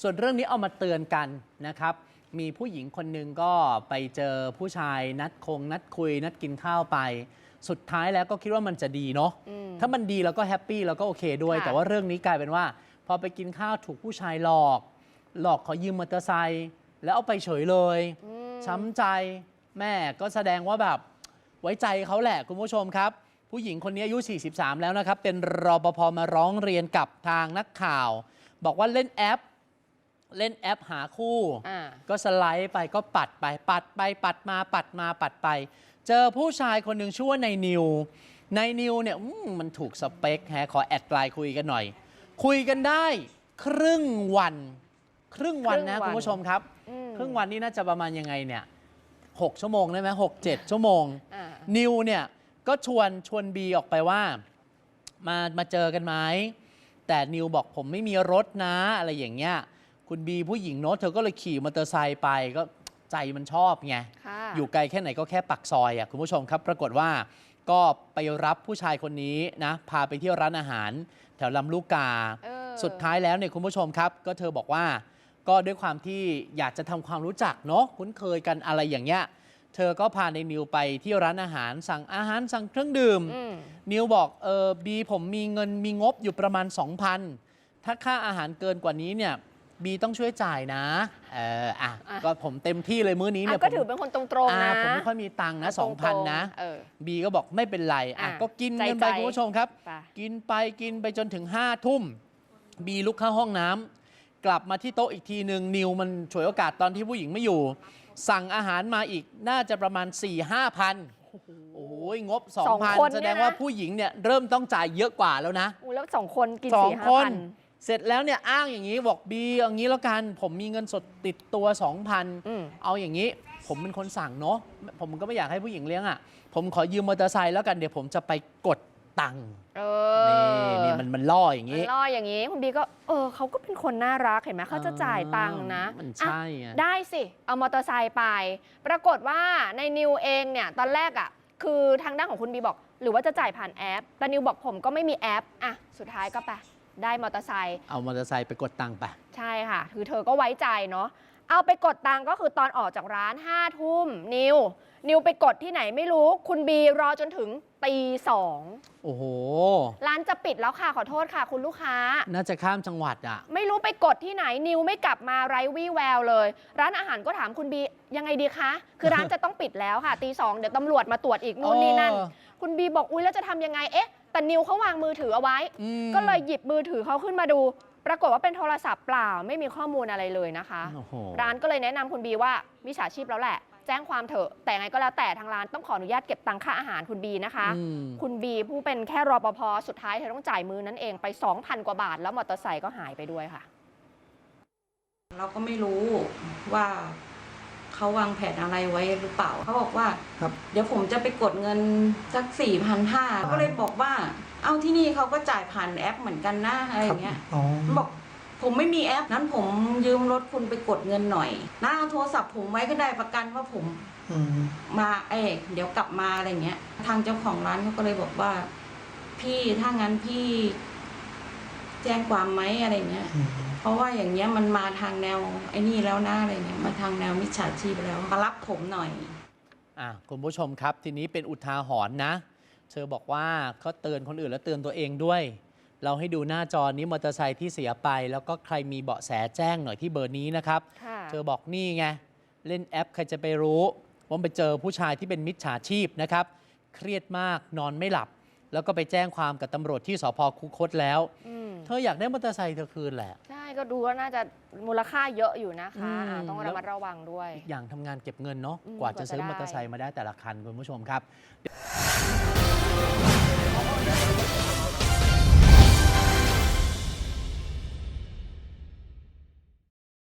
ส่วนเรื่องนี้เอามาเตือนกันนะครับ มีผู้หญิงคนหนึ่งก็ไปเจอผู้ชายนัดคง นัดคุย นัดกินข้าวไป สุดท้ายแล้วก็คิดว่ามันจะดีเนาะอืมถ้ามันดีเราก็แฮปปี้เราก็โอเคด้วยค่ะแต่ว่าเรื่องนี้กลายเป็นว่า พอไปกินข้าวถูกผู้ชายหลอก หลอกขอยืมมอเตอร์ไซค์แล้วเอาไปเฉยเลยอืมช้ำใจแม่ก็แสดงว่าแบบไว้ใจเขาแหละคุณผู้ชมครับ ผู้หญิงคนนี้อายุ 43 แล้วนะครับ เป็นรปภมาร้องเรียนกับทางนักข่าว บอกว่าเล่นแอป เล่นแอปหาคู่ อ่า ก็สไลด์ไปก็ปัดไป ปัดไปปัดมาปัดมาปัดไป เจอผู้ชายคนหนึ่งชื่อว่าในนิวในนิวเนี่ยอืมมันถูกสเปคแฮะขอแอดไลน์คุยกันหน่อย คุยกันได้ครึ่งวัน ครึ่งวันนะครึ่งวัน คุณผู้ชมครับ อืมครึ่งวันนี้น่าจะประมาณยังไงเนี่ยหกชั่วโมงได้ไหมหกเจ็ดชั่วโมง อ่า นิวเนี่ยก็ชวนชวนบีออกไปว่า มามาเจอกันไหมแต่นิวบอกผมไม่มีรถนะอะไรอย่างเงี้ย คุณบีผู้หญิงโน้ตเธอก็เลยขี่มอเตอร์ไซค์ไปก็ใจมันชอบไง ค่ะ อยู่ไกลแค่ไหนก็แค่ปักซอยอะคุณผู้ชมครับ ปรากฏว่าก็ไปรับผู้ชายคนนี้นะ พาไปเที่ยวร้านอาหาร แถวลำลูกกา เออ สุดท้ายแล้วเนี่ยคุณผู้ชมครับ ก็เธอบอกว่า ก็ด้วยความที่อยากจะทำความรู้จักเนาะคุ้นเคยกันอะไรอย่างเงี้ยเธอก็พาในนิวไปที่ร้านอาหาร สั่งอาหารสั่งเครื่องดื่ม อืม นิวบอกเออบีผมมีเงินมีงบอยู่ประมาณ 2,000 ถ้าค่าอาหารเกินกว่านี้เนี่ย บีต้องช่วยจ่ายนะ เอออะ อะ ก็ผมเต็มที่เลยมื้อนี้เนี่ยอะก็ผมถือเป็นคนตรงๆอ่านะ ผมไม่ค่อยมีตังค์นะตรงๆ2,000นะ เออ บีก็บอกไม่เป็นไร อะ อะก็กินกันไปใจๆคุณผู้ชมครับ ไป กินไปกินไปจนถึง5้าทุ่ม บีลุกเข้าห้องน้ำกลับมาที่โต๊ะอีกทีหนึ่งนิวมันฉวยโอกาสตอนที่ผู้หญิงไม่อยู่ สั่งอาหารมาอีกน่าจะประมาณ 4 5 0 0พันโอ้ยงบ สองคน2,000 แสดงเนี่ยนะว่าผู้หญิงเนี่ยเริ่มต้องจ่ายเยอะกว่าแล้วนะ อู้แล้วสองคนกินสองสี่ห้าคน พัน เสร็จแล้วเนี่ยอ้างอย่างนี้บอกบีเอางี้แล้วกัน ผมมีเงินสดติดตัว2,000อืมเอาอย่างนี้ ผมเป็นคนสั่งเนาะผมก็ไม่อยากให้ผู้หญิงเลี้ยงอะ ผมขอยืมมอเตอร์ไซค์แล้วกันเดี๋ยวผมจะไปกดตังค์เอนี่อนี่มันมันล่ออย่างมันนี้ ล่ออย่างนี้ คุณบีก็ เออเขาก็เป็นคนน่ารักเห็นไหมเขาจะจ่ายตังค์นะมันอะใช่ไงได้สิ เอามอเตอร์ไซค์ไป ปรากฏว่าในนิวเองเนี่ย ตอนแรกอะ คือทางด้านของคุณบีบอก หรือว่าจะจ่ายผ่านแอป แต่นิวบอกผมก็ไม่มีแอป อะ สุดท้ายก็ไป ได้มอเตอร์ไซค์เอามอเตอร์ไซค์ไปกดตังค์ไปใช่ค่ะ คือเธอก็ไว้ใจเนาะเอาไปกดตังค์ก็คือตอนออกจากร้าน5้าทุ่มนิว นิวไปกดที่ไหนไม่รู้ คุณบีรอจนถึงตีสองโอ้โห ร้านจะปิดแล้วค่ะขอโทษค่ะ คุณลูกค้า น่าจะข้ามจังหวัดอะไม่รู้ไปกดที่ไหนนิวไม่กลับมาไร้วี่แววเลย ร้านอาหารก็ถามคุณบี ยังไงดีคะ คือร้านจะต้องปิดแล้วค่ะตีสองเดี๋ยวตำรวจมาตรวจอีกนู่นนี่นั่นเออคุณบีบอกอุ้ยแล้วจะทำยังไงเอ๊ะแต่นิวเขาวางมือถือเอาไว้ อืมก็เลยหยิบมือถือเขาขึ้นมาดู ปรากฏว่าเป็นโทรศัพท์เปล่าไม่มีข้อมูลอะไรเลยนะคะ โอ้โห ร้านก็เลยแนะนำคุณบีว่ามิจฉาชีพแล้วแหละ แจ้งความเถอะ แต่ไงก็แล้วแต่ทางร้านต้องขออนุญาตเก็บตังค่าอาหารคุณบีนะคะ อืม คุณบีผู้เป็นแค่รปภสุดท้ายเธอต้องจ่ายมือนั้นเองไป 2,000 กว่าบาท แล้วมอเตอร์ไซค์ก็หายไปด้วยค่ะ เราก็ไม่รู้ว่า เขาวางแผนอะไรไว้หรือเปล่าเขาบอกว่า ครับ เดี๋ยวผมจะไปกดเงินสักสี่พันห้าก็เลยบอกว่า เอาที่นี่เขาก็จ่ายผ่านแอปเหมือนกันนะอะไรอย่างเงี้ยอ๋อมันบอกผมไม่มีแอปนั้นผมยืมรถคุณไปกดเงินหน่อยนะเอาโทรศัพท์ผมไว้ก็ได้ประกันว่าผมอืมมาเอยเดี๋ยวกลับมาอะไรเงี้ย ทางเจ้าของร้านเขาก็เลยบอกว่า พี่ถ้างั้นพี่ แจ้งความไหมอะไรเงี้ยอืมเพราะว่าอย่างเงี้ยมันมาทางแนวไอ้นี่แล้วนะอะไรเงี้ยมาทางแนวมิจฉาชีพแล้วมารับผมหน่อยอะคุณผู้ชมครับทีนี้เป็นอุทาหรณ์นะ เธอบอกว่าเขาเตือนคนอื่นแล้วเตือนตัวเองด้วย เราให้ดูหน้าจอนี้มอเตอร์ไซค์ที่เสียไป แล้วก็ใครมีเบาะแสแจ้งหน่อยที่เบอร์นี้นะครับ ค่ะ เธอบอกนี่ไง เล่นแอปใครจะไปรู้ ว่าไปเจอผู้ชายที่เป็นมิจฉาชีพนะครับ เครียดมากนอนไม่หลับ แล้วก็ไปแจ้งความกับตำรวจที่สพคุคตแล้ว อืม เธออยากได้มอเตอร์ไซค์เธอคืนแหละ ใช่ก็ดูว่าน่าจะมูลค่าเยอะอยู่นะคะอืม อ่าต้องแล้ระวมัดระวังด้วย อีกอย่างทำงานเก็บเงินเนาะอืมกว่าจะกว่าจะซื้อได้ มอเตอร์ไซค์มาได้แต่ละคันคุณผู้ชมครับ